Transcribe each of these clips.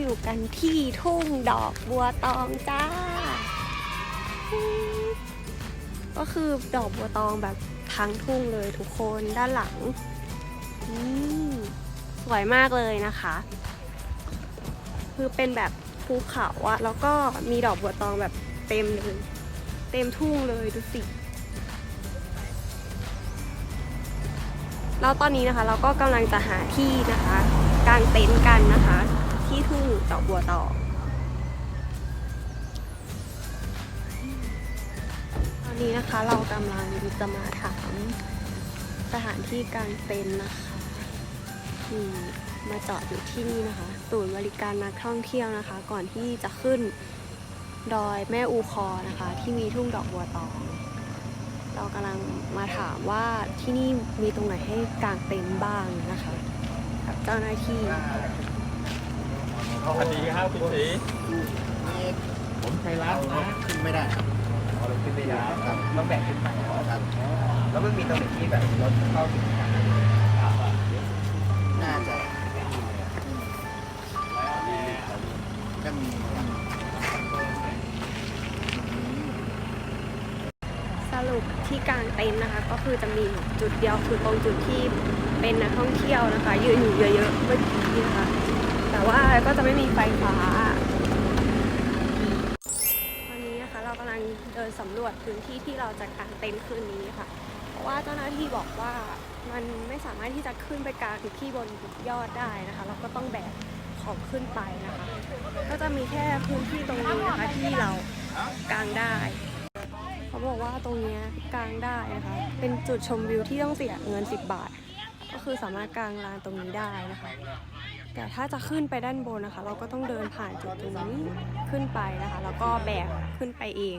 อยู่กันที่ทุ่งดอกบัวตองจ้า ก็คือดอกบัวตองแบบทั้งทุ่งเลยทุกคนด้านหลังสวยมากเลยนะคะ คือเป็นแบบภูเขาอะแล้วก็มีดอกบัวตองแบบเต็มเลย เต็มทุ่งเลยดูสิแล้วตอนนี้นะคะเราก็กำลังจะหาที่นะคะกางเต็นท์กันนะคะ ที่ทุ่งดอกบัวตองตอนนี้นะคะเรากำลังจะมาถามสถานที่กางเต็นนะคะนี่มาจอดอยู่ที่นี่นะคะศูนย์บริการนักท่องเที่ยวนะคะ ก่อนที่จะขึ้นดอยแม่อูคอนะคะ ที่มีทุ่งดอกบัวตองเรากำลังมาถามว่าที่นี่มีตรงไหนให้กางเต็นท์บ้างนะคะกับเจ้าหน้าที่ สวัสดีครับคุณศรีนี่ผมชัยรัตน์นะขึ้นไม่ได้ครับอ๋อเราขึ้นไม่ได้ครับต้องแบ่งขึ้นไปเหรอครับแล้วมันมีตรงไหนที่แบบรถเข้าถึงกันน่าจะก็มีสรุปที่กลางเต็นท์นะคะ ก็คือจะมีจุดเดียวคือตรงจุดที่เป็นนักท่องเที่ยวนะคะยืนอยู่เยอะๆเมื่อกี้นะคะ แต่ว่าก็จะไม่มีไฟฟ้าตอนนี้นะคะเรากำลังเดินสำรวจพื้นที่ที่เราจะกางเต็นท์คืนนี้ค่ะ เพราะว่าเจ้าหน้าที่บอกว่ามันไม่สามารถที่จะขึ้นไปกางที่บนยอดได้นะคะ เราก็ต้องแบกของขึ้นไปนะคะ ก็จะมีแค่พื้นที่ตรงนี้นะคะที่เรากางได้ เขาบอกว่าตรงนี้กางได้นะคะ เป็นจุดชมวิวที่ต้องเสียเงิน 10 บาท ก็คือสามารถกางลานตรงนี้ได้นะคะ แต่ถ้าจะขึ้นไปด้านบนนะคะ เราก็ต้องเดินผ่านจุดตรงนี้ขึ้นไปนะคะ แล้วก็แบกขึ้นไปเอง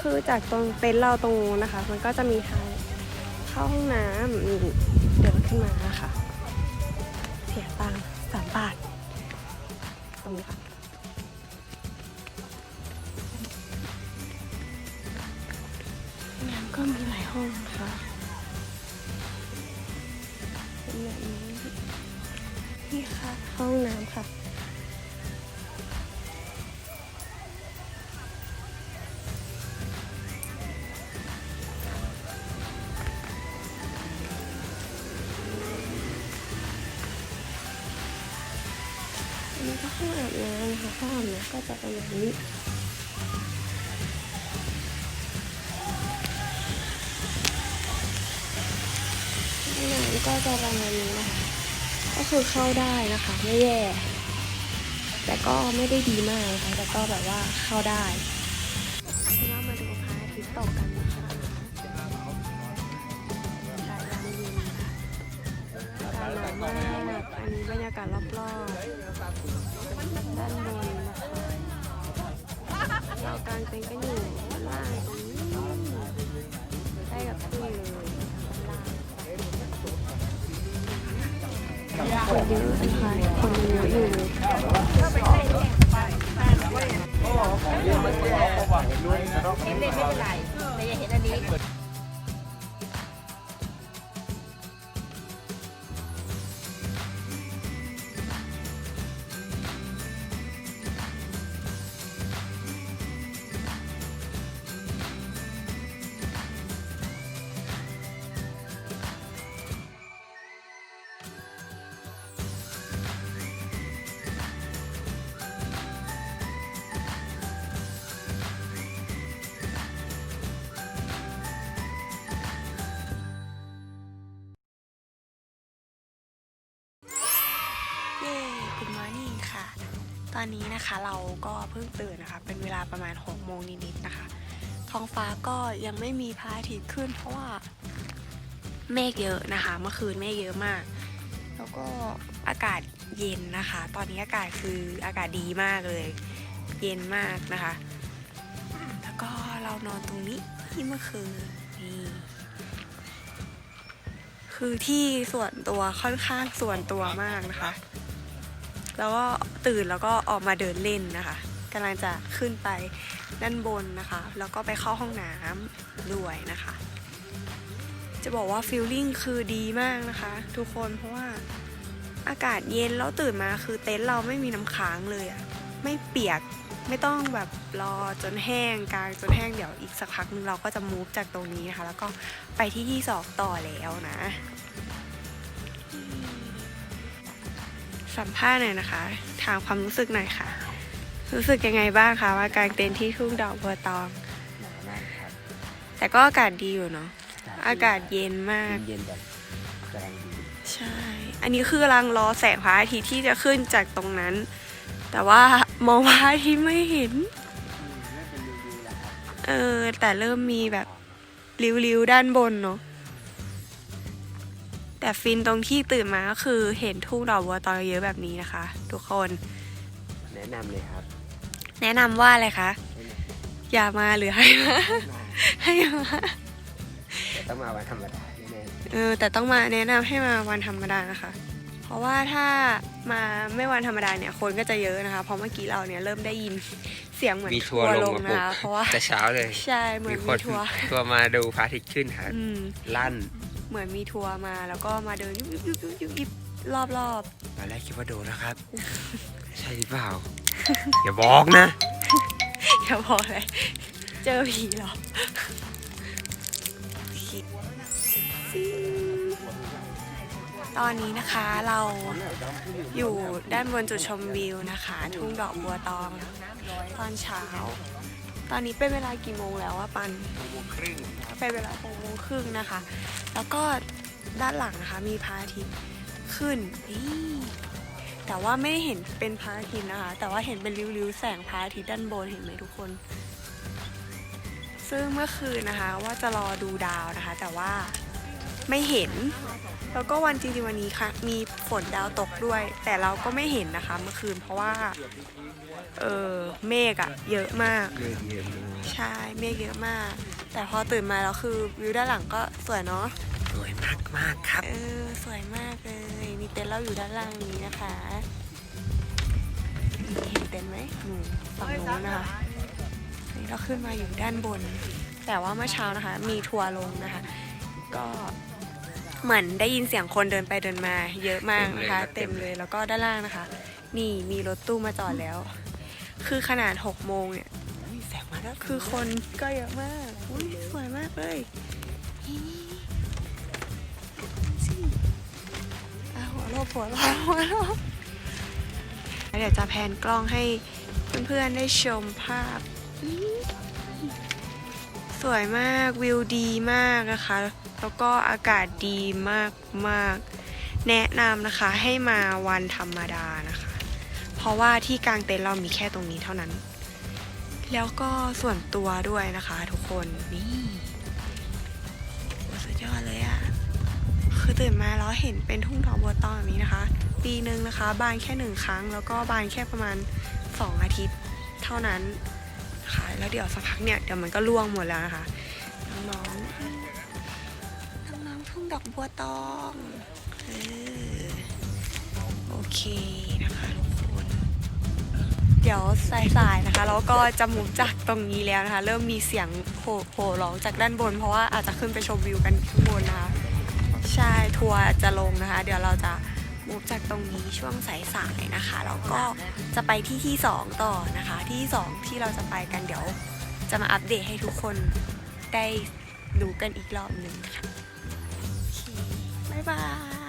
คือจากตรงเต็นท์เราตรงนู้นนะคะ มันก็จะมีทางเข้าห้องน้ำนี่เดินขึ้นมานะคะเสียตังค์สามบาท ตรงนี้ค่ะน้ำก็มีหลายห้องนะคะเป็นแบบนี้นี่ค่ะห้องน้ำค่ะ นี้ก็ห้องอาบน้ำนะคะห้องอาบน้ำก็จะเป็นแบบนี้ห้องน้ำก็จะประมาณนี้นะคะ ก็คือเข้าได้นะคะ ไม่แย่ แต่ก็ไม่ได้ดีมากนะคะแต่ก็แบบว่าเข้าได้เรามาดูพระอาทิตย์ตกกันนะคะอากาศยามเย็นค่ะอากาศหนาวมา อันนี้บรรยากาศรอบๆด้านบนนะคะเรากางเต็นท์กันอยู่ล่างตรงนี้ใกล้กับที่เลยคนเยอะนะคะคนเยอะอยู่เล่นไม่เป็นไรแต่อย่าเห็นอันนี้ อนนี้นะคะเราก็เพิ่งตื่นนะคะ เป็นเวลาประมาณ6โมงนิดๆนะคะ ท้องฟ้าก็ยังไม่มีพระอาทิตย์ขึ้น เพราะว่าเมฆเยอะนะคะ เมื่อคืนเมฆเยอะมาก แล้วก็อากาศเย็นนะคะ ตอนนี้อากาศคืออากาศดีมากเลย เย็นมากนะคะ แล้วก็เรานอนตรงนี้ที่เมื่อคืนนี่คือที่ส่วนตัวค่อนข้างส่วนตัวมากนะคะ แล้วก็ตื่นแล้วก็ออกมาเดินเล่นนะคะกำลังจะขึ้นไปด้านบนนะคะ แล้วก็ไปเข้าห้องน้ำด้วยนะคะ จะบอกว่าฟิลลิ่งคือดีมากนะคะ ทุกคนเพราะว่าอากาศเย็นแล้วตื่นมาคือเต็นท์เราไม่มีน้ำค้างเลยอะไม่เปียกไม่ต้องแบบรอจนแห้งกลางจนแห้งเดี๋ยวอีกสักพักนึงเราก็จะมูฟจากตรงนี้นะคะ แล้วก็ไปที่ที่สองต่อแล้วนะ สัมภาษณ์หน่อยนะคะ ถามความรู้สึกหน่อยค่ะ รู้สึกยังไงบ้างคะว่ากางเต็นท์ที่ทุ่งดอกบัวตอง หนาวมากครับแต่ก็อากาศดีอยู่เนาะอากาศเย็นมาก เย็นๆแบบกำลังดีใช่ อันนี้คือกำลังรอแสงพระอาทิตย์ที่จะขึ้นจากตรงนั้น แต่ว่ามองพระอาทิตย์ไม่เห็นน่าเป็นดีๆแหละครับเออ แต่เริ่มมีแบบริ้วๆด้านบนเนาะ แต่ฟินตรงที่ตื่นมาก็คือเห็นทุ่งดอกบัวตองเยอะแบบนี้นะคะ ทุกคน แนะนำเลยครับ แนะนำว่าอะไรคะให้มาอย่ามาหรือให้มาให้มาแต่ต้องมาวันธรรมดาแน่เออแต่ต้องมาแนะนำให้มาวันธรรมดานะคะ เพราะว่าถ้ามาไม่วันธรรมดาเนี่ยคนก็จะเยอะนะคะ เพราะเมื่อกี้เราเนี่ยเริ่มได้ยินเสียงเหมือนมีทัวร์ลงมานะคะปุ๊บเพราะว่าแต่เช้าเลย ใช่เหมือมีนคมีนทัวร์ทัวร์มาดูพระอาทิตย์ขึ้นค่ะอืม ลั่น เหมือนมีทัวร์มาแล้วก็มาเดินยุบยุบยุบยุบยุบยุบรอบรอบตอนแรกคิดว่าโดนนะครับ ใช่หรือเปล่า อย่าบอกนะๆอย่าบอกเลย เจอผีเหรอตอนนี้นะคะเราอยู่ด้านบนจุดชมวิวนะคะ ทุ่งดอกบัวตอง ตอนเช้า ตอนนี้เป็นเวลากี่โมงแล้วอะปันเป็นเวลาหกโมงครึ่งนะคะ แล้วก็ด้านหลังนะคะมีพระอาทิตย์ขึ้นนี่แต่ว่าไม่ได้เห็นเป็นพระอาทิตย์นะคะ แต่ว่าเห็นเป็นริ้วๆแสงพระอาทิตย์ด้านบนเห็นไหมทุกคน ซึ่งเมื่อคืนนะคะ ว่าจะรอดูดาวนะคะ แต่ว่าไม่เห็น แล้วก็วันจริงๆวันนี้ค่ะ มีฝนดาวตกด้วย แต่เราก็ไม่เห็นนะคะ เมื่อคืนเพราะว่า เออเมฆอะเยอะมาก เยอะเยอะเลยใช่เมฆเยอะมาก แต่พอตื่นมาแล้วคือวิวด้านหลังก็สวยเนาะสวยมากมากๆครับ เออสวยมากเลย มีเต็นท์เราอยู่ด้านล่างนี้นะคะนี่เห็นเต็นท์ไหมอืมฝั่งนู้นนะคะนี่เราขึ้นมาอยู่ด้านบน แต่ว่าเมื่อเช้านะคะ มีทัวร์ลงนะคะ ก็เหมือนได้ยินเสียงคนเดินไปเดินมา เยอะมากนะคะ เต็มเลยแล้วก็ด้านล่างนะคะ นี่มีรถตู้มาจอดแล้ว คือขนาด 6 โมงเนี่ยแสงมาแล้วคือคนก็เยอะมาก อุ้ยสวยมากเลยนี่สิอะหัวโลบหัวโลบหัวโลบเดี๋ยวจะแพนกล้องให้เพื่อนๆได้ชมภาพนี่สวยมากวิวดีมากนะคะ แล้วก็อากาศดีมากมากๆแนะนำนะคะให้มาวันธรรมดานะคะ เพราะว่าที่กลางเต็นท์เรามีแค่ตรงนี้เท่านั้น แล้วก็ส่วนตัวด้วยนะคะทุกคนนี่สุดยอดเลยอะคือตื่นมาแล้วเห็นเป็นทุ่งดอกบัวตองแบบนี้นะคะ ปีหนึ่งนะคะ บานแค่หนึ่งครั้ง แล้วก็บานแค่ประมาณสองอาทิตย์เท่านั้นนะคะ แล้วเดี๋ยวสักพักเนี่ยเดี๋ยวมันก็ร่วงหมดแล้วนะคะน้องๆน้องๆทุ่งดอกบัวตอง เออโอเค ดี๋ยวสายๆนะคะแล้วก็จะมุมจากตรงนี้แล้วนะคะ เริ่มมีเสียงโห่ร้องจากด้านบน เพราะว่าอาจจะขึ้นไปชมวิวกันข้างบนนะคะใช่ทัวร์จะลงนะคะ เดี๋ยวเราจะมุฟจากตรงนี้ช่วงสายๆนะคะแล้วก็จะไปที่ที่สองต่อนะคะ ที่ที่สองที่เราจะไปกันเดี๋ยว จะมาอัปเดตให้ทุกคนได้ดูกันอีกรอบหนึ่งค่ะโอเคบ๊ายบาย